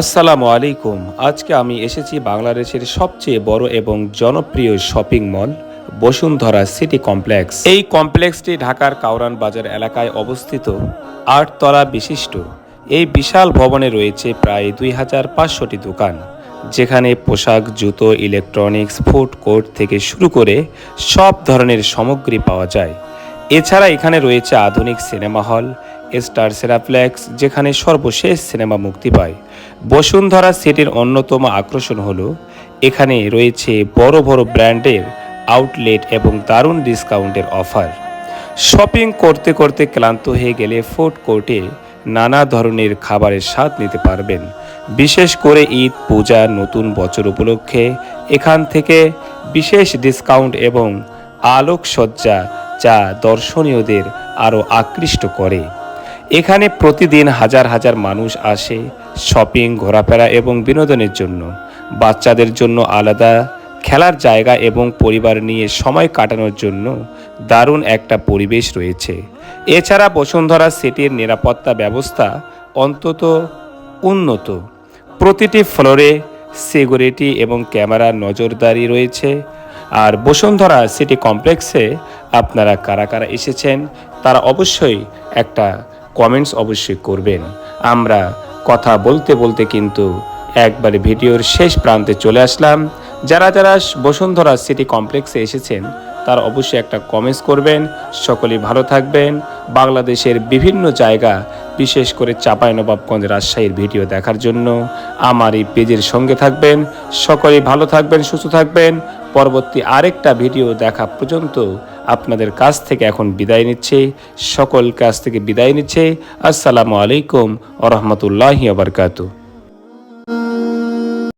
আসসালামু আলাইকুম। আজকে আমি এসেছি বাংলাদেশের সবচেয়ে বড় এবং জনপ্রিয় shopping mall, Bashundhara city complex. এই কমপ্লেক্সটি ঢাকার কাউরান বাজার এলাকায় অবস্থিত। আটতলা বিশিষ্ট। এই বিশাল ভবনে রয়েছে প্রায় দুই হাজার পাঁচশোটি দোকান, যেখানে পোশাক, জুতো, ইলেকট্রনিক্স, ফুড কোর্ট থেকে শুরু করে সব ধরনের সামগ্রী পাওয়া যায়। এছাড়া এখানে রয়েছে আধুনিক সিনেমা হল স্টার সেরাপ্লেক্স যেখানে সর্বশেষ সিনেমা মুক্তি পায়। বসুন্ধরা সিটির অন্যতম আকর্ষণ হল, এখানে রয়েছে বড় বড় ব্র্যান্ডের আউটলেট এবং দারুণ ডিসকাউন্টের অফার। শপিং করতে করতে ক্লান্ত হয়ে গেলে ফুড কোর্টে নানা ধরনের খাবারের স্বাদ নিতে পারবেন। বিশেষ করে ঈদ, পূজা, নতুন বছর উপলক্ষে এখান থেকে বিশেষ ডিসকাউন্ট এবং আলোকসজ্জা যা দর্শনীয়দের আরও আকৃষ্ট করে। এখানে প্রতিদিন হাজার হাজার মানুষ আসে শপিং, ঘোরাফেরা এবং বিনোদনের জন্য। বাচ্চাদের জন্য আলাদা খেলার জায়গা এবং পরিবার নিয়ে সময় কাটানোর জন্য দারুণ একটা পরিবেশ রয়েছে। এছাড়া বসুন্ধরা সিটির নিরাপত্তা ব্যবস্থা অন্তত উন্নত। প্রতিটি ফ্লোরে সিকিউরিটি এবং ক্যামেরার নজরদারি রয়েছে। আর বসুন্ধরা সিটি কমপ্লেক্সে আপনারা কারা কারা এসেছেন, তারা অবশ্যই একটা কমেন্টস অবশ্যই করবেন। আমরা কথা বলতে বলতে কিন্তু একবারে ভিডিওর শেষ প্রান্তে চলে আসলাম। যারা যারা বসুন্ধরা সিটি কমপ্লেক্সে এসেছেন, তারা অবশ্যই একটা কমেন্টস করবেন। সকলেই ভালো থাকবেন। বাংলাদেশের বিভিন্ন জায়গা, বিশেষ করে চাঁপাইনবাবগঞ্জ রাজশাহীর ভিডিও দেখার জন্য আমার এই পেজের সঙ্গে থাকবেন। সকলেই ভালো থাকবেন, সুস্থ থাকবেন। পরবর্তী আরেকটা ভিডিও দেখা পর্যন্ত আপনাদের কাছ থেকে এখন বিদায় নিচ্ছে। সকল কাছ থেকে বিদায় নিচ্ছে। আসসালামু আলাইকুম আ রহমতুল্লাহ আবরকাতু